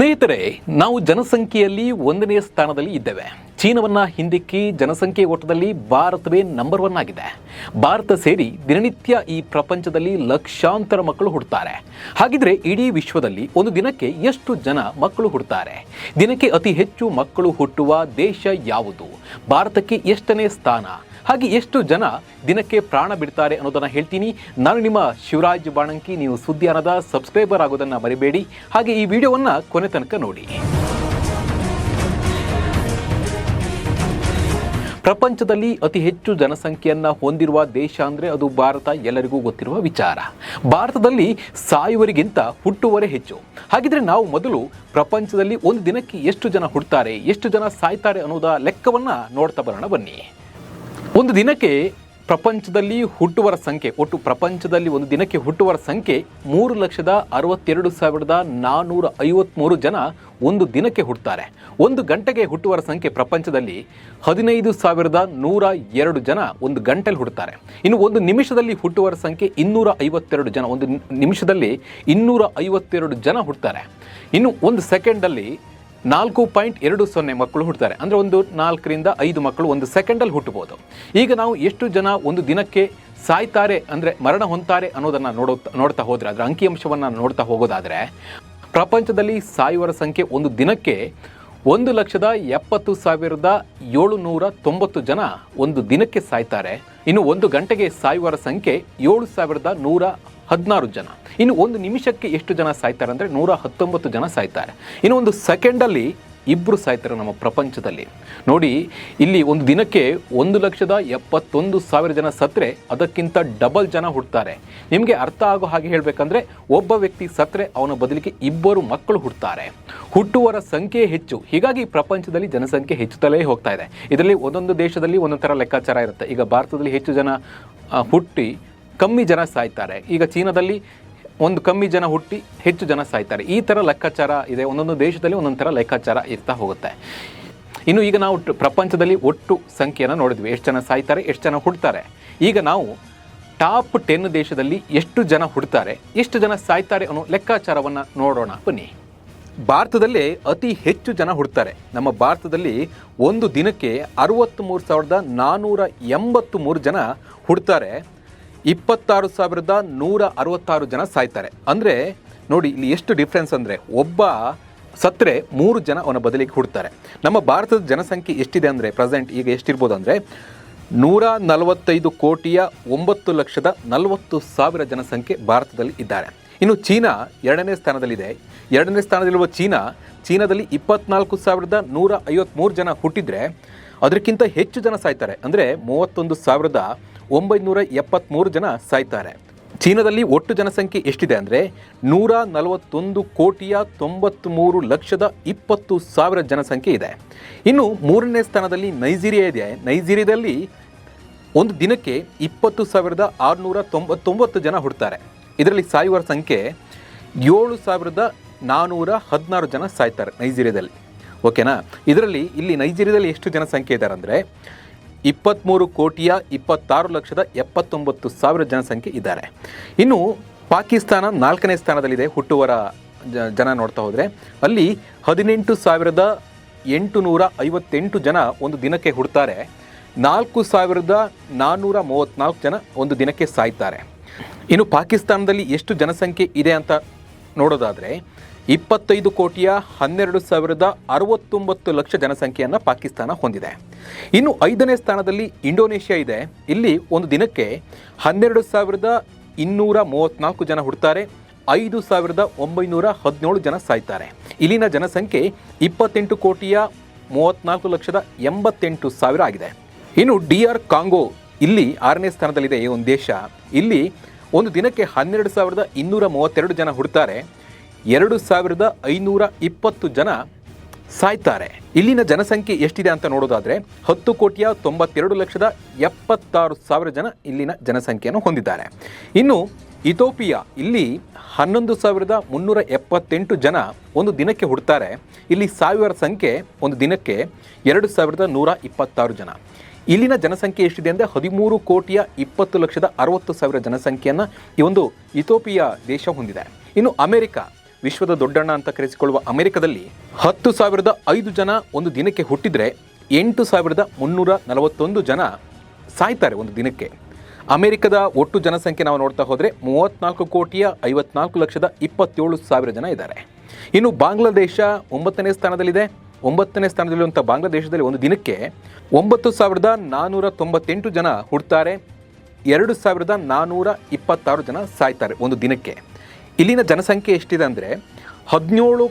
ಸ್ನೇಹಿತರೆ, ನಾವು ಜನಸಂಖ್ಯೆಯಲ್ಲಿ ಒಂದನೇ ಸ್ಥಾನದಲ್ಲಿ ಇದ್ದೇವೆ. ಚೀನವನ್ನ ಹಿಂದಿಕ್ಕಿ ಜನಸಂಖ್ಯೆ ಓಟದಲ್ಲಿ ಭಾರತವೇ ನಂಬರ್ ಒನ್ ಆಗಿದೆ. ಭಾರತ ಸೇರಿ ದಿನನಿತ್ಯ ಈ ಪ್ರಪಂಚದಲ್ಲಿ ಲಕ್ಷಾಂತರ ಮಕ್ಕಳು ಹುಡ್ತಾರೆ. ಹಾಗಿದ್ರೆ ಇಡೀ ವಿಶ್ವದಲ್ಲಿ ಒಂದು ದಿನಕ್ಕೆ ಎಷ್ಟು ಜನ ಮಕ್ಕಳು ಹುಡ್ತಾರೆ? ದಿನಕ್ಕೆ ಅತಿ ಹೆಚ್ಚು ಮಕ್ಕಳು ಹುಟ್ಟುವ ದೇಶ ಯಾವುದು? ಭಾರತಕ್ಕೆ ಎಷ್ಟನೇ ಸ್ಥಾನ? ಹಾಗೆ ಎಷ್ಟು ಜನ ದಿನಕ್ಕೆ ಪ್ರಾಣ ಬಿಡ್ತಾರೆ ಅನ್ನೋದನ್ನು ಹೇಳ್ತೀನಿ. ನಾನು ನಿಮ್ಮ ಶಿವರಾಜ್ ಬಾಣಂಕಿ. ನೀವು ಸುದ್ದಿಯಾನದ ಸಬ್ಸ್ಕ್ರೈಬರ್ ಆಗೋದನ್ನು ಮರಿಬೇಡಿ. ಹಾಗೆ ಈ ವಿಡಿಯೋವನ್ನು ಕೊನೆ ತನಕ ನೋಡಿ. ಪ್ರಪಂಚದಲ್ಲಿ ಅತಿ ಹೆಚ್ಚು ಜನಸಂಖ್ಯೆಯನ್ನು ಹೊಂದಿರುವ ದೇಶ ಅಂದರೆ ಅದು ಭಾರತ. ಎಲ್ಲರಿಗೂ ಗೊತ್ತಿರುವ ವಿಚಾರ. ಭಾರತದಲ್ಲಿ ಸಾಯುವರಿಗಿಂತ ಹುಟ್ಟುವರೇ ಹೆಚ್ಚು. ಹಾಗಿದ್ರೆ ನಾವು ಮೊದಲು ಪ್ರಪಂಚದಲ್ಲಿ ಒಂದು ದಿನಕ್ಕೆ ಎಷ್ಟು ಜನ ಹುಡ್ತಾರೆ ಎಷ್ಟು ಜನ ಸಾಯ್ತಾರೆ ಅನ್ನೋದ ಲೆಕ್ಕವನ್ನು ನೋಡ್ತಾ ಬರೋಣ ಬನ್ನಿ. ಒಂದು ದಿನಕ್ಕೆ ಪ್ರಪಂಚದಲ್ಲಿ ಹುಟ್ಟುವರ ಸಂಖ್ಯೆ, ಒಟ್ಟು ಪ್ರಪಂಚದಲ್ಲಿ ಒಂದು ದಿನಕ್ಕೆ ಹುಟ್ಟುವರ ಸಂಖ್ಯೆ ಮೂರು ಲಕ್ಷದ ಅರವತ್ತೆರಡು ಸಾವಿರದ ನಾನ್ನೂರ ಐವತ್ತ್ಮೂರು ಜನ ಒಂದು ದಿನಕ್ಕೆ ಹುಟ್ಟುತ್ತಾರೆ ಒಂದು ಗಂಟೆಗೆ ಹುಟ್ಟುವರ ಸಂಖ್ಯೆ ಪ್ರಪಂಚದಲ್ಲಿ ಹದಿನೈದು ಸಾವಿರದ ನೂರ ಎರಡು ಜನ ಒಂದು ಗಂಟೆಲಿ ಹುಟ್ಟುತ್ತಾರೆ ಇನ್ನು ಒಂದು ನಿಮಿಷದಲ್ಲಿ ಹುಟ್ಟುವರ ಸಂಖ್ಯೆ ಇನ್ನೂರ ಐವತ್ತೆರಡು ಜನ, ಒಂದು ನಿಮಿಷದಲ್ಲಿ ಇನ್ನೂರ ಐವತ್ತೆರಡು ಜನ ಹುಟ್ಟುತ್ತಾರೆ ಇನ್ನು ಒಂದು ಸೆಕೆಂಡಲ್ಲಿ ನಾಲ್ಕು ಪಾಯಿಂಟ್ ಎರಡು ಸೊನ್ನೆ ಮಕ್ಕಳು ಹುಟ್ಟುತ್ತಾರೆ ಅಂದರೆ ಒಂದು ನಾಲ್ಕರಿಂದ ಐದು ಮಕ್ಕಳು ಒಂದು ಸೆಕೆಂಡಲ್ಲಿ ಹುಟ್ಟಬಹುದು ಈಗ ನಾವು ಎಷ್ಟು ಜನ ಒಂದು ದಿನಕ್ಕೆ ಸಾಯ್ತಾರೆ ಅಂದರೆ ಮರಣ ಹೊಂತಾರೆ ಅನ್ನೋದನ್ನು ನೋಡೋ ನೋಡ್ತಾ ಹೋದರೆ, ಅದರ ಅಂಕಿಅಂಶವನ್ನು ನೋಡ್ತಾ ಹೋಗೋದಾದರೆ ಪ್ರಪಂಚದಲ್ಲಿ ಸಾಯುವರ ಸಂಖ್ಯೆ ಒಂದು ದಿನಕ್ಕೆ ಒಂದು ಲಕ್ಷದ ಎಪ್ಪತ್ತು ಸಾವಿರದ ಏಳುನೂರ ತೊಂಬತ್ತು ಜನ ಒಂದು ದಿನಕ್ಕೆ ಸಾಯ್ತಾರೆ. ಇನ್ನು ಒಂದು ಗಂಟೆಗೆ ಸಾಯುವರ ಸಂಖ್ಯೆ ಏಳು ಸಾವಿರದ ನೂರ ಹದಿನಾರು ಜನ. ಇನ್ನು ಒಂದು ನಿಮಿಷಕ್ಕೆ ಎಷ್ಟು ಜನ ಸಾಯ್ತಾರೆ ಅಂದರೆ ನೂರ ಹತ್ತೊಂಬತ್ತು ಜನ ಸಾಯ್ತಾರೆ. ಇನ್ನು ಒಂದು ಸೆಕೆಂಡಲ್ಲಿ ಇಬ್ಬರು ಸಾಯ್ತಾರೆ ನಮ್ಮ ಪ್ರಪಂಚದಲ್ಲಿ. ನೋಡಿ, ಇಲ್ಲಿ ಒಂದು ದಿನಕ್ಕೆ ಒಂದು ಲಕ್ಷದ ಎಪ್ಪತ್ತೊಂದು ಸಾವಿರ ಜನ ಸತ್ತರೆ ಅದಕ್ಕಿಂತ ಡಬಲ್ ಜನ ಹುಡ್ತಾರೆ. ನಿಮಗೆ ಅರ್ಥ ಆಗೋ ಹಾಗೆ ಹೇಳಬೇಕಂದ್ರೆ, ಒಬ್ಬ ವ್ಯಕ್ತಿ ಸತ್ತರೆ ಅವನ ಬದಲಿಗೆ ಇಬ್ಬರು ಮಕ್ಕಳು ಹುಡ್ತಾರೆ. ಹುಟ್ಟುವರ ಸಂಖ್ಯೆ ಹೆಚ್ಚು. ಹೀಗಾಗಿ ಪ್ರಪಂಚದಲ್ಲಿ ಜನಸಂಖ್ಯೆ ಹೆಚ್ಚುತ್ತಲೇ ಹೋಗ್ತಾ ಇದೆ. ಇದರಲ್ಲಿ ಒಂದೊಂದು ದೇಶದಲ್ಲಿ ಒಂದೊಂದು ಥರ ಲೆಕ್ಕಾಚಾರ ಇರುತ್ತೆ. ಈಗ ಭಾರತದಲ್ಲಿ ಹೆಚ್ಚು ಜನ ಹುಟ್ಟಿ ಕಮ್ಮಿ ಜನ ಸಾಯ್ತಾರೆ. ಈಗ ಚೀನಾದಲ್ಲಿ ಒಂದು ಕಮ್ಮಿ ಜನ ಹುಟ್ಟಿ ಹೆಚ್ಚು ಜನ ಸಾಯ್ತಾರೆ. ಈ ಥರ ಲೆಕ್ಕಾಚಾರ ಇದೆ. ಒಂದೊಂದು ದೇಶದಲ್ಲಿ ಒಂದೊಂದು ಥರ ಲೆಕ್ಕಾಚಾರ ಇರ್ತಾ ಹೋಗುತ್ತೆ. ಇನ್ನು ಈಗ ನಾವು ಪ್ರಪಂಚದಲ್ಲಿ ಒಟ್ಟು ಸಂಖ್ಯೆಯನ್ನು ನೋಡಿದ್ವಿ. ಎಷ್ಟು ಜನ ಸಾಯ್ತಾರೆ, ಎಷ್ಟು ಜನ ಹುಡ್ತಾರೆ ಈಗ ನಾವು ಟಾಪ್ ಟೆನ್ ದೇಶದಲ್ಲಿ ಎಷ್ಟು ಜನ ಹುಡ್ತಾರೆ ಎಷ್ಟು ಜನ ಸಾಯ್ತಾರೆ ಅನ್ನೋ ಲೆಕ್ಕಾಚಾರವನ್ನು ನೋಡೋಣ. ಬನ್ನಿ. ಭಾರತದಲ್ಲೇ ಅತಿ ಹೆಚ್ಚು ಜನ ಹುಡ್ತಾರೆ ನಮ್ಮ ಭಾರತದಲ್ಲಿ ಒಂದು ದಿನಕ್ಕೆ ಅರವತ್ತ್ಮೂರು ಸಾವಿರದ ನಾನ್ನೂರ ಎಂಬತ್ತು ಮೂರು ಜನ ಹುಡ್ತಾರೆ ಇಪ್ಪತ್ತಾರು ಸಾವಿರದ ನೂರ ಅರವತ್ತಾರು ಜನ ಸಾಯ್ತಾರೆ. ಅಂದರೆ ನೋಡಿ, ಇಲ್ಲಿ ಎಷ್ಟು ಡಿಫ್ರೆನ್ಸ್ ಅಂದರೆ ಒಬ್ಬ ಸತ್ತರೆ ಮೂರು ಜನ ಅವನ ಬದಲಿಗೆ ಹುಡ್ತಾರೆ. ನಮ್ಮ ಭಾರತದ ಜನಸಂಖ್ಯೆ ಎಷ್ಟಿದೆ ಅಂದರೆ ಪ್ರೆಸೆಂಟ್ ಈಗ ಎಷ್ಟಿರ್ಬೋದು ಅಂದರೆ ನೂರ ನಲವತ್ತೈದು ಕೋಟಿಯ ಒಂಬತ್ತು ಲಕ್ಷದ ನಲವತ್ತು ಸಾವಿರ ಜನಸಂಖ್ಯೆ ಭಾರತದಲ್ಲಿ ಇದ್ದಾರೆ. ಇನ್ನು ಚೀನಾ ಎರಡನೇ ಸ್ಥಾನದಲ್ಲಿದೆ. ಎರಡನೇ ಸ್ಥಾನದಲ್ಲಿರುವ ಚೀನಾ, ಚೀನಾದಲ್ಲಿ ಇಪ್ಪತ್ನಾಲ್ಕು ಸಾವಿರದ ನೂರ ಐವತ್ತ್ಮೂರು ಜನ ಹುಟ್ಟಿದರೆ ಅದಕ್ಕಿಂತ ಹೆಚ್ಚು ಜನ ಸಾಯ್ತಾರೆ. ಅಂದರೆ ಮೂವತ್ತೊಂದು ಸಾವಿರದ ಒಂಬೈನೂರ ಎಪ್ಪತ್ತ್ಮೂರು ಜನ ಸಾಯ್ತಾರೆ. ಚೀನಾದಲ್ಲಿ ಒಟ್ಟು ಜನಸಂಖ್ಯೆ ಎಷ್ಟಿದೆ ಅಂದರೆ ನೂರ ನಲವತ್ತೊಂದು ಕೋಟಿಯ ತೊಂಬತ್ತ್ಮೂರು ಲಕ್ಷದ ಇಪ್ಪತ್ತು ಸಾವಿರ ಜನಸಂಖ್ಯೆ ಇದೆ. ಇನ್ನು ಮೂರನೇ ಸ್ಥಾನದಲ್ಲಿ ನೈಜೀರಿಯಾ ಇದೆ. ನೈಜೀರಿಯಾದಲ್ಲಿ ಒಂದು ದಿನಕ್ಕೆ ಇಪ್ಪತ್ತು ಸಾವಿರದ ಆರುನೂರ ತೊಂಬತ್ತೊಂಬತ್ತು ಜನ ಹುಡ್ತಾರೆ. ಇದರಲ್ಲಿ ಸಾಯುವರ ಸಂಖ್ಯೆ ಏಳು ಸಾವಿರದ ನಾನ್ನೂರ ಹದಿನಾರು ಜನ ಸಾಯ್ತಾರೆ ನೈಜೀರಿಯಾದಲ್ಲಿ. ಓಕೆನಾ? ಇದರಲ್ಲಿ ಇಲ್ಲಿ ನೈಜೀರಿಯಾದಲ್ಲಿ ಎಷ್ಟು ಜನಸಂಖ್ಯೆ ಇದ್ದಾರೆ ಅಂದರೆ ಇಪ್ಪತ್ತ್ಮೂರು ಕೋಟಿಯ ಇಪ್ಪತ್ತಾರು ಲಕ್ಷದ ಎಪ್ಪತ್ತೊಂಬತ್ತು ಸಾವಿರ ಜನಸಂಖ್ಯೆ ಇದ್ದಾರೆ. ಇನ್ನು ಪಾಕಿಸ್ತಾನ ನಾಲ್ಕನೇ ಸ್ಥಾನದಲ್ಲಿದೆ, ಹುಟ್ಟುವರ ಜನ ನೋಡ್ತಾ ಹೋದರೆ. ಅಲ್ಲಿ ಹದಿನೆಂಟು ಸಾವಿರದ ಎಂಟುನೂರ ಐವತ್ತೆಂಟು ಜನ ಒಂದು ದಿನಕ್ಕೆ ಹುಡ್ತಾರೆ. ನಾಲ್ಕು ಸಾವಿರದ ನಾನ್ನೂರ ಮೂವತ್ತ್ನಾಲ್ಕು ಜನ ಒಂದು ದಿನಕ್ಕೆ ಸಾಯ್ತಾರೆ. ಇನ್ನು ಪಾಕಿಸ್ತಾನದಲ್ಲಿ ಎಷ್ಟು ಜನಸಂಖ್ಯೆ ಇದೆ ಅಂತ ನೋಡೋದಾದರೆ ಇಪ್ಪತ್ತೈದು ಕೋಟಿಯ ಹನ್ನೆರಡು ಸಾವಿರದ ಅರವತ್ತೊಂಬತ್ತು ಲಕ್ಷ ಜನಸಂಖ್ಯೆಯನ್ನು ಪಾಕಿಸ್ತಾನ ಹೊಂದಿದೆ. ಇನ್ನು ಐದನೇ ಸ್ಥಾನದಲ್ಲಿ ಇಂಡೋನೇಷ್ಯಾ ಇದೆ. ಇಲ್ಲಿ ಒಂದು ದಿನಕ್ಕೆ ಹನ್ನೆರಡು ಸಾವಿರದ ಇನ್ನೂರ ಮೂವತ್ತ್ನಾಲ್ಕು ಜನ ಹುಡ್ತಾರೆ. ಐದು ಸಾವಿರದ ಒಂಬೈನೂರ ಹದಿನೇಳು ಜನ ಸಾಯ್ತಾರೆ. ಇಲ್ಲಿನ ಜನಸಂಖ್ಯೆ ಇಪ್ಪತ್ತೆಂಟು ಕೋಟಿಯ ಮೂವತ್ತ್ನಾಲ್ಕು ಲಕ್ಷದ ಎಂಬತ್ತೆಂಟು ಸಾವಿರ ಆಗಿದೆ. ಇನ್ನು ಡಿ ಆರ್ ಕಾಂಗೋ ಇಲ್ಲಿ ಆರನೇ ಸ್ಥಾನದಲ್ಲಿದೆ ಈ ಒಂದು ದೇಶ. ಇಲ್ಲಿ ಒಂದು ದಿನಕ್ಕೆ ಹನ್ನೆರಡು ಸಾವಿರದ ಇನ್ನೂರ ಮೂವತ್ತೆರಡು ಜನ ಹುಡ್ತಾರೆ. ಎರಡು ಸಾವಿರದ ಐನೂರ ಇಪ್ಪತ್ತು ಜನ ಸಾಯ್ತಾರೆ. ಇಲ್ಲಿನ ಜನಸಂಖ್ಯೆ ಎಷ್ಟಿದೆ ಅಂತ ನೋಡೋದಾದ್ರೆ ಹತ್ತು ಕೋಟಿಯ ತೊಂಬತ್ತೆರಡು ಲಕ್ಷದ ಎಪ್ಪತ್ತಾರು ಸಾವಿರ ಜನ ಇಲ್ಲಿನ ಜನಸಂಖ್ಯೆಯನ್ನು ಹೊಂದಿದ್ದಾರೆ. ಇನ್ನು ಇಥೋಪಿಯಾ ಇಲ್ಲಿ ಹನ್ನೊಂದು ಸಾವಿರದ ಮುನ್ನೂರ ಎಪ್ಪತ್ತೆಂಟು ಜನ ಒಂದು ದಿನಕ್ಕೆ ಹುಡ್ತಾರೆ. ಇಲ್ಲಿ ಸಾವಿರ ಸಂಖ್ಯೆ ಒಂದು ದಿನಕ್ಕೆ ಎರಡು ಸಾವಿರದ ನೂರ ಇಪ್ಪತ್ತಾರು ಜನ. ಇಲ್ಲಿನ ಜನಸಂಖ್ಯೆ ಎಷ್ಟಿದೆ ಅಂದರೆ ಹದಿಮೂರು ಕೋಟಿಯ ಇಪ್ಪತ್ತು ಲಕ್ಷದ ಅರವತ್ತು ಸಾವಿರ ಜನಸಂಖ್ಯೆಯನ್ನು ಈ ಒಂದು ಇಥೋಪಿಯಾ ದೇಶ ಹೊಂದಿದೆ. ಇನ್ನು ಅಮೆರಿಕ ವಿಶ್ವದ ದೊಡ್ಡಣ್ಣ ಅಂತ ಕರೆಸಿಕೊಳ್ಳುವ ಅಮೆರಿಕದಲ್ಲಿ ಹತ್ತು ಸಾವಿರದ ಐದು ಜನ ಒಂದು ದಿನಕ್ಕೆ ಹುಟ್ಟಿದರೆ ಎಂಟು ಸಾವಿರದ ಮುನ್ನೂರ ನಲವತ್ತೊಂದು ಜನ ಸಾಯ್ತಾರೆ ಒಂದು ದಿನಕ್ಕೆ. ಅಮೆರಿಕದ ಒಟ್ಟು ಜನಸಂಖ್ಯೆ ನಾವು ನೋಡ್ತಾ ಹೋದರೆ ಮೂವತ್ತ್ನಾಲ್ಕು ಕೋಟಿಯ ಐವತ್ನಾಲ್ಕು ಲಕ್ಷದ ಇಪ್ಪತ್ತೇಳು ಸಾವಿರ ಜನ ಇದ್ದಾರೆ. ಇನ್ನು ಬಾಂಗ್ಲಾದೇಶ ಒಂಬತ್ತನೇ ಸ್ಥಾನದಲ್ಲಿದೆ. ಒಂಬತ್ತನೇ ಸ್ಥಾನದಲ್ಲಿರುವಂಥ ಬಾಂಗ್ಲಾದೇಶದಲ್ಲಿ ಒಂದು ದಿನಕ್ಕೆ ಒಂಬತ್ತು ಸಾವಿರದ ನಾನ್ನೂರ ತೊಂಬತ್ತೆಂಟು ಜನ ಹುಡ್ತಾರೆ. ಎರಡು ಸಾವಿರದ ನಾನ್ನೂರ ಇಪ್ಪತ್ತಾರು ಜನ ಸಾಯ್ತಾರೆ ಒಂದು ದಿನಕ್ಕೆ. ಇಲ್ಲಿನ ಜನಸಂಖ್ಯೆ ಎಷ್ಟಿದೆ ಅಂದರೆ ಹದಿನೇಳು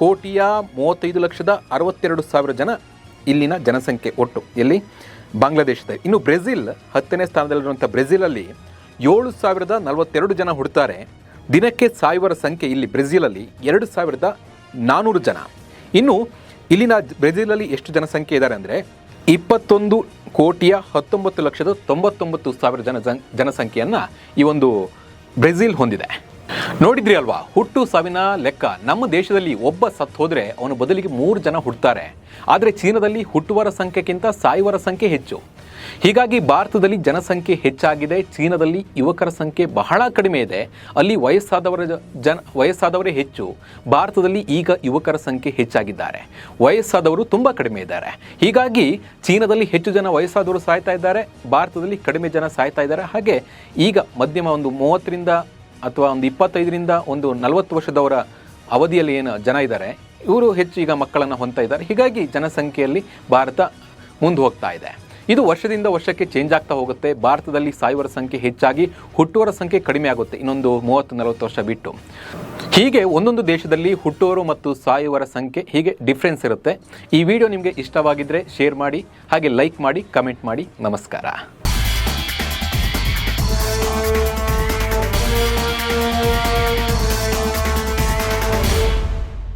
ಕೋಟಿಯ ಮೂವತ್ತೈದು ಲಕ್ಷದ ಅರವತ್ತೆರಡು ಸಾವಿರ ಜನ ಇಲ್ಲಿನ ಜನಸಂಖ್ಯೆ ಒಟ್ಟು. ಎಲ್ಲಿ? ಬಾಂಗ್ಲಾದೇಶದ. ಇನ್ನು ಬ್ರೆಜಿಲ್, ಹತ್ತನೇ ಸ್ಥಾನದಲ್ಲಿರುವಂಥ ಬ್ರೆಜಿಲಲ್ಲಿ ಏಳು ಸಾವಿರದ ನಲವತ್ತೆರಡು ಜನ ಹುಡ್ತಾರೆ. ದಿನಕ್ಕೆ ಸಾಯುವರ ಸಂಖ್ಯೆ ಇಲ್ಲಿ ಬ್ರೆಜಿಲಲ್ಲಿ ಎರಡು ಸಾವಿರದ ನಾನ್ನೂರು ಜನ. ಇನ್ನು ಇಲ್ಲಿನ ಬ್ರೆಜಿಲಲ್ಲಿ ಎಷ್ಟು ಜನಸಂಖ್ಯೆ ಇದ್ದಾರೆ ಅಂದರೆ ಇಪ್ಪತ್ತೊಂದು ಕೋಟಿಯ ಹತ್ತೊಂಬತ್ತು ಲಕ್ಷದ ತೊಂಬತ್ತೊಂಬತ್ತು ಸಾವಿರ ಜನ ಜನಸಂಖ್ಯೆಯನ್ನು ಈ ಒಂದು ಬ್ರೆಜಿಲ್ ಹೊಂದಿದೆ. ನೋಡಿದ್ರಿ ಅಲ್ವಾ? ಹುಟ್ಟು ಸಾವಿನ ಲೆಕ್ಕ. ನಮ್ಮ ದೇಶದಲ್ಲಿ ಒಬ್ಬ ಸತ್ತು ಹೋದ್ರೆ ಅವನ ಬದಲಿಗೆ ಮೂರು ಜನ ಹುಟ್ಟುತ್ತಾರೆ ಆದರೆ ಚೀನಾದಲ್ಲಿ ಹುಟ್ಟುವರ ಸಂಖ್ಯೆಗಿಂತ ಸಾಯುವರ ಸಂಖ್ಯೆ ಹೆಚ್ಚು. ಹೀಗಾಗಿ ಭಾರತದಲ್ಲಿ ಜನಸಂಖ್ಯೆ ಹೆಚ್ಚಾಗಿದೆ. ಚೀನಾದಲ್ಲಿ ಯುವಕರ ಸಂಖ್ಯೆ ಬಹಳ ಕಡಿಮೆ ಇದೆ. ಅಲ್ಲಿ ವಯಸ್ಸಾದವರ ಜನ, ವಯಸ್ಸಾದವರೇ ಹೆಚ್ಚು. ಭಾರತದಲ್ಲಿ ಈಗ ಯುವಕರ ಸಂಖ್ಯೆ ಹೆಚ್ಚಾಗಿದ್ದಾರೆ. ವಯಸ್ಸಾದವರು ತುಂಬ ಕಡಿಮೆ ಇದ್ದಾರೆ. ಹೀಗಾಗಿ ಚೀನಾದಲ್ಲಿ ಹೆಚ್ಚು ಜನ ವಯಸ್ಸಾದವರು ಸಾಯ್ತಾ ಇದ್ದಾರೆ. ಭಾರತದಲ್ಲಿ ಕಡಿಮೆ ಜನ ಸಾಯ್ತಾ ಇದ್ದಾರೆ. ಹಾಗೆ ಈಗ ಮಧ್ಯಮ ಒಂದು ಮೂವತ್ತರಿಂದ ಅಥವಾ ಒಂದು ಇಪ್ಪತ್ತೈದರಿಂದ ಒಂದು ನಲವತ್ತು ವರ್ಷದವರ ಅವಧಿಯಲ್ಲಿ ಏನು ಜನ ಇದ್ದಾರೆ, ಇವರು ಹೆಚ್ಚು ಈಗ ಮಕ್ಕಳನ್ನು ಹೊಂತಾ ಇದ್ದಾರೆ. ಹೀಗಾಗಿ ಜನಸಂಖ್ಯೆಯಲ್ಲಿ ಭಾರತ ಮುಂದೆ ಹೋಗ್ತಾ ಇದೆ. ಇದು ವರ್ಷದಿಂದ ವರ್ಷಕ್ಕೆ ಚೇಂಜ್ ಆಗ್ತಾ ಹೋಗುತ್ತೆ. ಭಾರತದಲ್ಲಿ ಸಾಯುವರ ಸಂಖ್ಯೆ ಹೆಚ್ಚಾಗಿ ಹುಟ್ಟುವರ ಸಂಖ್ಯೆ ಕಡಿಮೆ ಆಗುತ್ತೆ. ಇನ್ನೊಂದು ಮೂವತ್ತು, ನಲವತ್ತು ವರ್ಷ ಬಿಟ್ಟು. ಹೀಗೆ ಒಂದೊಂದು ದೇಶದಲ್ಲಿ ಹುಟ್ಟುವರು ಮತ್ತು ಸಾಯುವರ ಸಂಖ್ಯೆ ಹೀಗೆ ಡಿಫ್ರೆನ್ಸ್ ಇರುತ್ತೆ. ಈ ವಿಡಿಯೋ ನಿಮಗೆ ಇಷ್ಟವಾಗಿದ್ದರೆ ಶೇರ್ ಮಾಡಿ, ಹಾಗೆ ಲೈಕ್ ಮಾಡಿ ಕಮೆಂಟ್ ಮಾಡಿ. ನಮಸ್ಕಾರ.